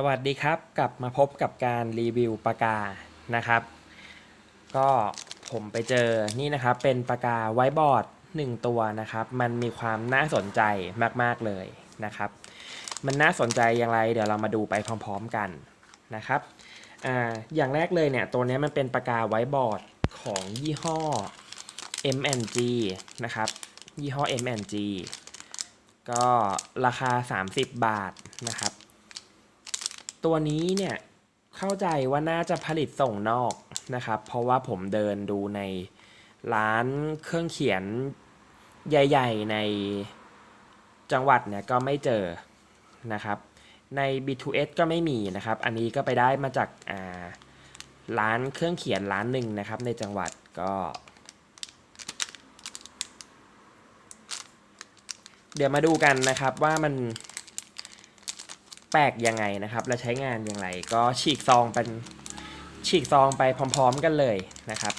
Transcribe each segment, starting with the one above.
สวัสดีครับ กลับมาพบกับการรีวิวปากกานะครับ ก็ผมไปเจอนี่นะครับเป็นปากกาไวบอร์ดหนึ่งตัวนะครับ มันมีความน่าสนใจมาก ๆ เลยนะครับ มันน่าสนใจอย่างไรเดี๋ยวเรามาดูไปพร้อม ๆ กันนะครับออย่างแรกเลยเนี่ยตัวนี้มันเป็นปากกาไวบอร์ดของยี่ห้อ M&G นะครับ ยี่ห้อ M&G ก็ราคา 30 บาทนะครับ ตัวนี้เนี่ยเข้าใจว่าน่าจะผลิตส่งนอกนะครับ เพราะว่าผมเดินดูในร้านเครื่องเขียนใหญ่ ๆ ในจังหวัดเนี่ยก็ไม่เจอนะครับ ใน B2S ก็ไม่มีนะครับ อันนี้ก็ไปได้มาจากอ่าร้านเครื่องเขียนร้านหนึ่งนะครับในจังหวัดก็ เดี๋ยวมาดูกันนะครับว่ามัน แปลกยังไงนะครับ และใช้งานอย่างไร ก็ฉีกซองเป็นฉีกซองไปพร้อม ๆ กันเลยนะครับ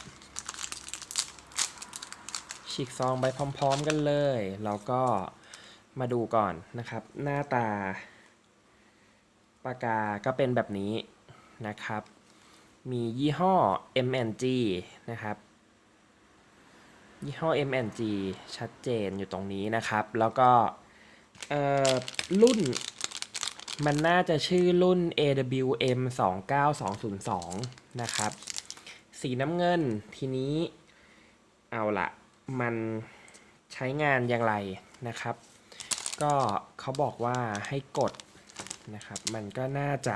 ฉีกซองไปพร้อม ๆ กันเลยแล้วก็มาดูก่อนนะครับ หน้าตาปากกาก็เป็นแบบนี้นะครับ มียี่ห้อ mng นะครับ ยี่ห้อ mng ชัดเจนอยู่ตรงนี้นะครับ แล้วก็รุ่น มันน่าจะชื่อรุ่น AWM 29202 นะครับ สีน้ำเงินทีนี้เอาละมันใช้งานอย่างไรนะครับ ก็เขาบอกว่าให้กดนะครับ มันก็น่าจะ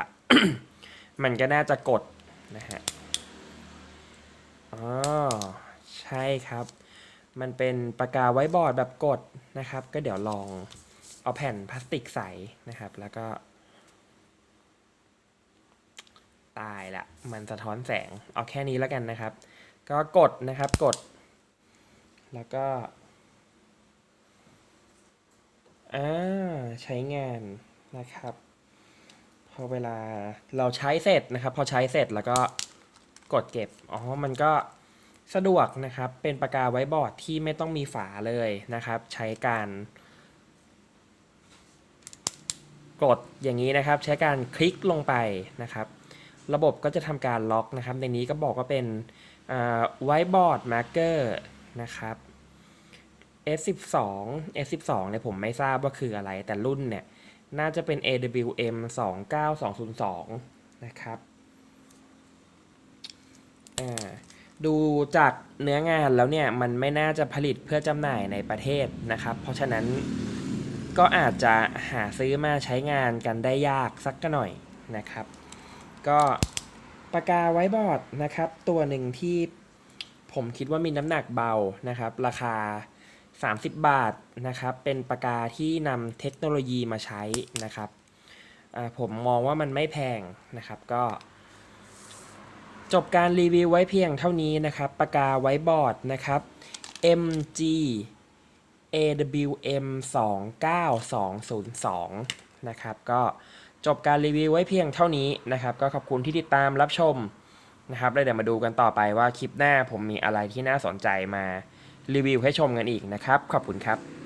มันก็น่าจะกดนะฮะอ๋อใช่ครับ มันเป็นปากกาไว้บอร์ดแบบกดนะครับ ก็เดี๋ยวลองเอาแผ่นพลาสติกใสนะครับ แล้วก็ ตายละมันสะท้อนแสง เอาแค่นี้แล้วกันนะครับ ก็กดนะครับกด แล้วก็อ่าใช้งานนะครับ พอเวลาเราใช้เสร็จนะครับ พอใช้เสร็จแล้วก็กดเก็บอ๋อมันก็สะดวกนะครับ เป็นปากกาไว้บอร์ดที่ไม่ต้องมีฝาเลยนะครับ ใช้การกดอย่างนี้นะครับ ใช้การคลิกลงไปนะครับ ระบบก็จะทำการล็อกนะครับ ในนี้ก็บอกว่าเป็นไวท์บอร์ดมาร์เกอร์นะครับ S12 S12 เนี่ยผมไม่ทราบว่าคืออะไร แต่รุ่นเนี่ยน่าจะเป็น AWM 29202 นะครับดูจากเนื้องานแล้วเนี่ยมันไม่น่าจะผลิตเพื่อจำหน่ายในประเทศนะครับ เพราะฉะนั้นก็อาจจะหาซื้อมาใช้งานกันได้ยากสักหน่อยนะครับ ก็ปากกาไว้บอร์ดนะครับ ตัวหนึ่งที่ผมคิดว่ามีน้ำหนักเบานะครับ ราคา 30 บาทนะครับ เป็นปากกาที่นำเทคโนโลยีมาใช้นะครับ ผมมองว่ามันไม่แพงนะครับก็ จบการรีวิวไว้เพียงเท่านี้นะครับ ปากกาไว้บอร์ดนะครับ MG AWM 29202 นะครับ ก็ จบการรีวิวไว้เพียงเท่านี้นะครับ ก็ขอบคุณที่ติดตามรับชมนะครับแล้วเดี๋ยวมาดูกันต่อไปว่าคลิปหน้าผมมีอะไรที่น่าสนใจมารีวิวให้ชมกันอีกนะครับ ขอบคุณครับ